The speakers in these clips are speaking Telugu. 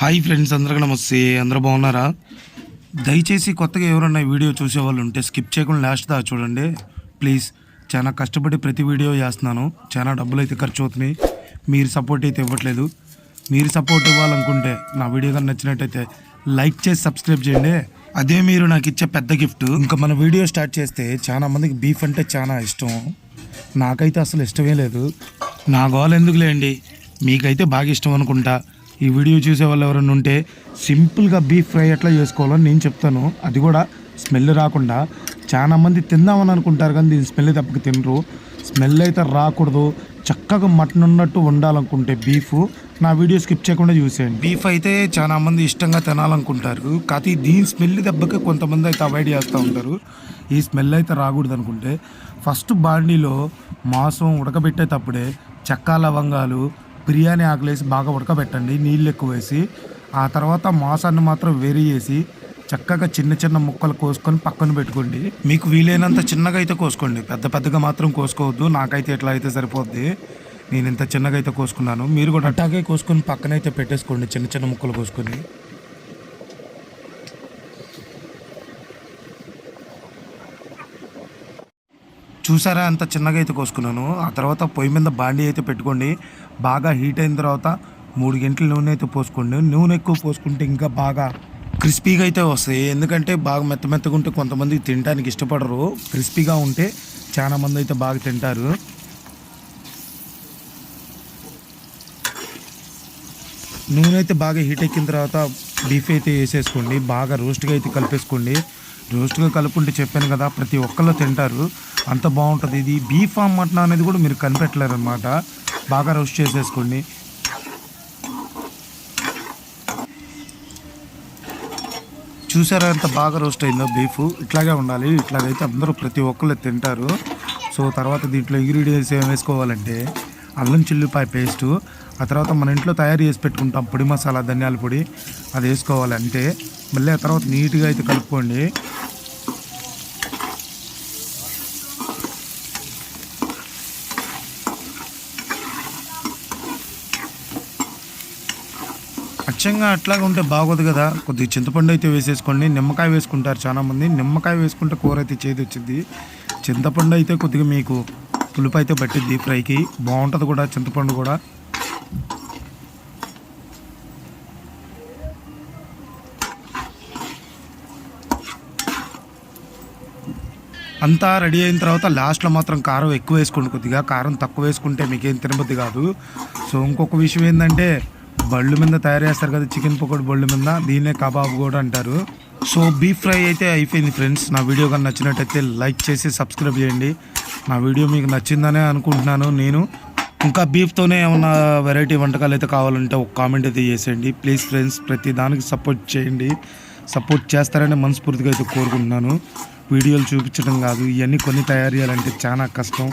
హాయ్ ఫ్రెండ్స్ అందరికీ నమస్తే. అందరూ బాగున్నారా? దయచేసి కొత్తగా ఎవరన్నా వీడియో చూసే వాళ్ళు ఉంటే స్కిప్ చేయకుండా లాస్ట్ దా చూడండి. ప్లీజ్ చాలా కష్టపడి ప్రతి వీడియో చేస్తున్నాను. చాలా డబ్బులు అయితే ఖర్చు అవుతున్నాయి. మీరు సపోర్ట్ అయితే ఇవ్వట్లేదు. మీరు సపోర్ట్ ఇవ్వాలనుకుంటే నా వీడియో కానీ నచ్చినట్టయితే లైక్ చేసి సబ్స్క్రైబ్ చేయండి. అదే మీరు నాకు ఇచ్చే పెద్ద గిఫ్ట్ ఇంకా మన వీడియో స్టార్ట్ చేస్తే చాలా మందికి బీఫ్ అంటే చాలా ఇష్టం. నాకైతే అసలు ఇష్టమే లేదు. నా గోల్ ఎందుకులేండి మీకైతే బాగా ఇష్టం అనుకుంటా. ఈ వీడియో చూసే వాళ్ళు ఎవరైనా ఉంటే సింపుల్గా బీఫ్ ఫ్రై ఎట్లా చేసుకోవాలని నేను చెప్తాను. అది కూడా స్మెల్ రాకుండా చాలా మంది తిందామని అనుకుంటారు కానీ దీని స్మెల్ తప్పక తినరు. స్మెల్ అయితే రాకూడదు. చక్కగా మటన్ ఉన్నట్టు వండాలనుకుంటే బీఫ్ నా వీడియో స్కిప్ చేయకుండా చూసేయండి. బీఫ్ అయితే చాలా మంది ఇష్టంగా తినాలనుకుంటారు. కాకపోతే దీని స్మెల్ దెబ్బకి కొంతమంది అయితే అవాయిడ్ చేస్తూ ఉంటారు. ఈ స్మెల్ అయితే రాకూడదు అనుకుంటే. ఫస్ట్ బాండీలో మాంసం ఉడకబెట్టేటప్పుడే చెక్క లవంగాలు బిర్యానీ ఆకులేసి బాగా ఉడకబెట్టండి నీళ్ళు ఎక్కువ వేసి ఆ తర్వాత మాంసాన్ని మాత్రం వేరి చేసి చక్కగా చిన్న చిన్న ముక్కలు కోసుకొని పక్కన పెట్టుకోండి. మీకు వీలైనంత చిన్నగా అయితే కోసుకోండి. పెద్ద పెద్దగా మాత్రం కోసుకోవద్దు. నాకైతే ఎట్లా అయితే సరిపోద్ది. నేను ఇంత చిన్నగా అయితే కోసుకున్నాను. మీరు కూడా అట్టాగే కోసుకొని పక్కనైతే పెట్టేసుకోండి. చిన్న చిన్న ముక్కలు కోసుకొని. చూసారా? అంత చిన్నగా అయితే కోసుకున్నాను. ఆ తర్వాత పొయ్యి మీద బాండీ అయితే పెట్టుకోండి. బాగా హీట్ అయిన తర్వాత మూడు గంటల నూనె అయితే పోసుకోండి. నూనె ఎక్కువ పోసుకుంటే ఇంకా బాగా క్రిస్పీగా అయితే వస్తాయి. ఎందుకంటే బాగా మెత్త మెత్తగా ఉంటే కొంతమంది తినడానికి ఇష్టపడరు. క్రిస్పీగా ఉంటే చాలా మంది అయితే బాగా తింటారు. నూనె అయితే బాగా హీట్ ఎక్కిన తర్వాత బీఫ్ అయితే వేసేసుకోండి. బాగా రోస్ట్గా అయితే కలిపేసుకోండి. రోస్ట్గా కలుపుకుంటే చెప్పాను కదా ప్రతి ఒక్కళ్ళు తింటారు. అంత బాగుంటుంది. ఇది బీఫ్ ఫామ్ మటన్ అనేది కూడా మీరు కనిపెట్టలేరు అనమాట బాగా రోస్ట్ చేసేసుకోండి. చూసారా ఎంత బాగా రోస్ట్ అయిందో బీఫ్? ఇట్లాగే ఉండాలి. ఇట్లాగైతే అందరూ ప్రతి ఒక్కళ్ళు తింటారు. సో తర్వాత దీంట్లో ఇంగ్రీడియంట్స్ ఏం వేసుకోవాలంటే అల్లం చిల్లిపాయ పేస్టు ఆ తర్వాత మన ఇంట్లో తయారు చేసి పెట్టుకుంటాం పొడి మసాలా ధనియాల పొడి. అది వేసుకోవాలంటే మళ్ళీ ఆ తర్వాత నీట్గా అయితే కలుపుకోండి. అచ్చంగా అట్లాగా ఉంటే బాగోదు కదా. కొద్దిగా చింతపండు అయితే వేసేసుకోండి. నిమ్మకాయ వేసుకుంటారు చాలామంది. నిమ్మకాయ వేసుకుంటే కూర అయితే చేదు వచ్చింది చింతపండు అయితే కొద్దిగా మీకు పులుపు అయితే పట్టిద్ది ఫ్రైకి. బాగుంటుంది కూడా చింతపండు కూడా. అంతా రెడీ అయిన తర్వాత లాస్ట్లో మాత్రం కారం ఎక్కువ వేసుకోండి కొద్దిగా. కారం తక్కువ వేసుకుంటే మీకేం తినబుద్ది కాదు. సో ఇంకొక విషయం ఏంటంటే బళ్ళు మీద తయారు చేస్తారు కదా చికెన్ పకోడీ బళ్ళు మీద. దీన్నే కబాబ్ కూడా అంటారు. సో బీఫ్ ఫ్రై అయితే అయిపోయింది ఫ్రెండ్స్. నా వీడియో కానీ నచ్చినట్టయితే లైక్ చేసి సబ్స్క్రైబ్ చేయండి. నా వీడియో మీకు నచ్చిందనే అనుకుంటున్నాను నేను. ఇంకా బీఫ్తోనే ఏమన్నా వెరైటీ వంటకాలు అయితే కావాలంటే ఒక కామెంట్ అయితే చేసేయండి. ప్లీజ్ ఫ్రెండ్స్ ప్రతి దానికి సపోర్ట్ చేయండి. సపోర్ట్ చేస్తారని మనస్ఫూర్తిగా అయితే కోరుకుంటున్నాను. వీడియోలు చూపించడం కాదు ఇవన్నీ కొన్ని తయారు చేయాలంటే చాలా కష్టం.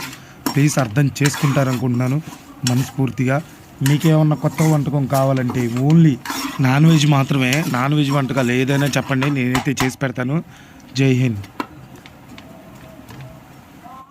ప్లీజ్ అర్థం చేసుకుంటారనుకుంటున్నాను. మనస్ఫూర్తిగా. మీకేమన్నా కొత్త వంటకం కావాలంటే ఓన్లీ నాన్ వెజ్ మాత్రమే. నాన్ వెజ్ వంటకాలు ఏదైనా చెప్పండి నేనైతే చేసి పెడతాను. జై హింద్.